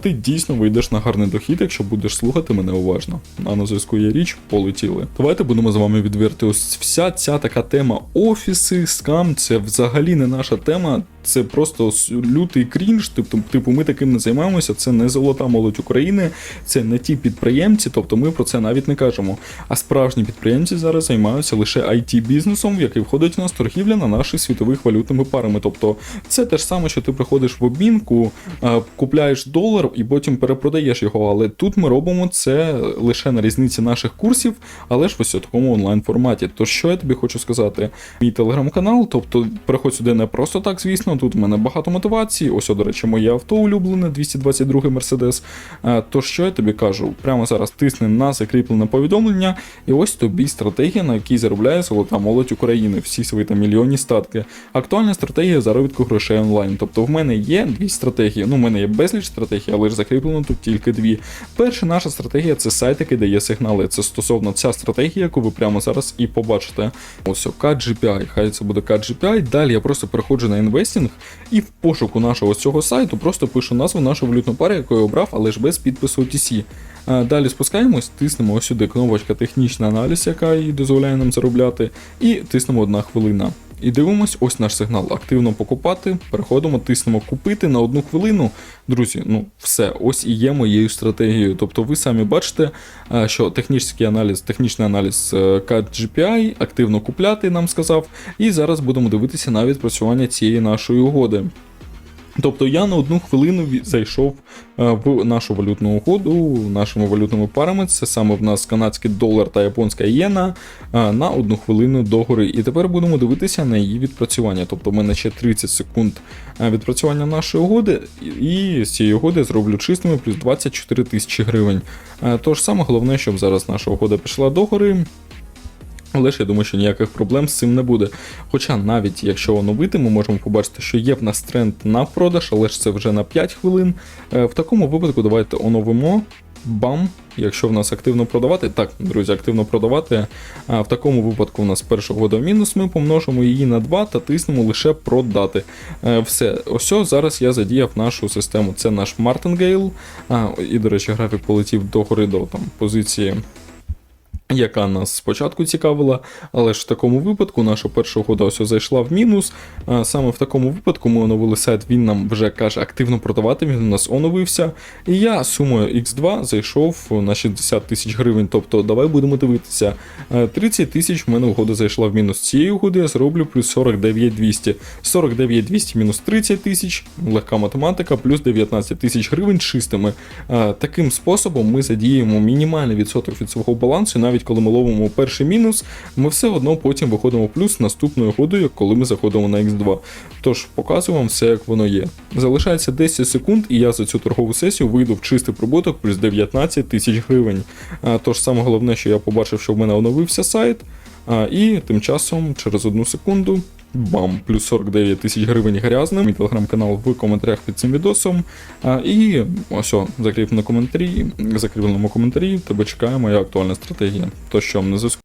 ти дійсно вийдеш на гарний дохід, якщо будеш слухати мене уважно. А на зв'язку є річ, полетіли. Давайте будемо з вами відверти. Ось вся ця така тема офіси, скам, це взагалі не наша тема. Це просто лютий крінж. Тобто, типу, ми таким не займаємося. Це не золота молодь України, це не ті підприємці. Тобто, ми про це навіть не кажемо. А справжні підприємці зараз займаються лише it бізнесом, в який входить у нас торгівля на наших світових валютними парами. Тобто, це те ж саме, що ти приходиш в обмінку, купляєш долар і потім перепродаєш його. Але тут ми робимо це лише на різниці наших курсів, але ж в ось такому онлайн форматі. То що я тобі хочу сказати? Мій телеграм-канал, тобто переходь сюди не просто так, звісно. Тут в мене багато мотивації. Ось, до речі, моє авто улюблене, 222 Мерседес. Е, То що я тобі кажу? Прямо зараз тисни на закріплене повідомлення, і ось тобі стратегія, на якій заробляє золота молодь України, всі свої там мільйонні статки. Актуальна стратегія заробітку грошей онлайн. Тобто в мене є дві стратегії. Ну, в мене є безліч стратегій, але ж закріплено тут тільки дві. Перша наша стратегія це сайт, який дає сигнали. Це стосовно ця стратегія, яку ви прямо зараз і побачите. Ось о, CAD-GPI, хай це буде CAD-GPI. Далі я просто переходжу на інвестінг і в пошуку нашого цього сайту просто пишу назву нашої валютної пари, яку я обрав, але ж без підпису OTC. Далі спускаємось, тиснемо ось сюди кнопочка технічний аналіз, яка їй дозволяє нам заробляти, і тиснемо одна хвилина. І дивимось, ось наш сигнал. Активно покупати. Переходимо, тиснемо купити на одну хвилину. Друзі, ну все, ось і є моєю стратегією. Тобто ви самі бачите, е, що технічний аналіз, технічний аналіз е, CAD GPI активно купляти нам сказав. І зараз будемо дивитися на відпрацювання цієї нашої угоди. Тобто я на одну хвилину зайшов е, в нашу валютну угоду нашими валютними парами. Це саме в нас канадський долар та японська єна е, на одну хвилину догори. І тепер будемо дивитися на її відпрацювання. Тобто в мене ще 30 секунд е, відпрацювання нашої угоди, і- з цієї угоди зроблю чистими плюс 24 тисячі гривень. Тож саме головне, щоб зараз наша угода пішла догори. Але ж я думаю, що ніяких проблем з цим не буде. Хоча навіть якщо оновити, ми можемо побачити, що є в нас тренд на продаж, але ж це вже на 5 хвилин. Е, В такому випадку давайте оновимо. Бам, якщо в нас активно продавати, так, друзі, активно продавати. А в такому випадку у нас перша угода в мінус, ми помножимо її на 2 та тиснемо лише продати. Е, Все, ось зараз я задіяв нашу систему. Це наш. А, І, до речі, графік полетів до гори до там, позиції яка нас спочатку цікавила, але ж в такому випадку наша перша угода ось зайшла в мінус. Саме в такому випадку ми оновили сайт, він нам вже каже активно продавати, він у нас оновився. І я сумою X2 зайшов на 60 тисяч гривень. Тобто, давай будемо дивитися. Е, 30 тисяч в мене угода зайшла в мінус. Цієї угоди я зроблю плюс 49 200. 49 200 мінус 30 тисяч, легка математика, плюс 19 тисяч гривень чистими. Таким способом ми задіємо мінімальний відсоток від свого балансу, навіть коли ми ловимо перший мінус, ми все одно потім виходимо в плюс наступною годою, коли ми заходимо на X2. Тож показую вам все, як воно є. Залишається 10 секунд, і я за цю торгову сесію вийду в чистий прибуток плюс 19 тисяч гривень. Тож саме головне, що я побачив, що в мене оновився сайт. І тим часом, через одну секунду, бам, плюс 49 тисяч гривень грязним. Мій телеграм-канал в коментарях під цим відосом. А, і ось, закріплено коментарі, закріпленому коментарі, тебе чекає моя актуальна стратегія. То що, на зв'язку.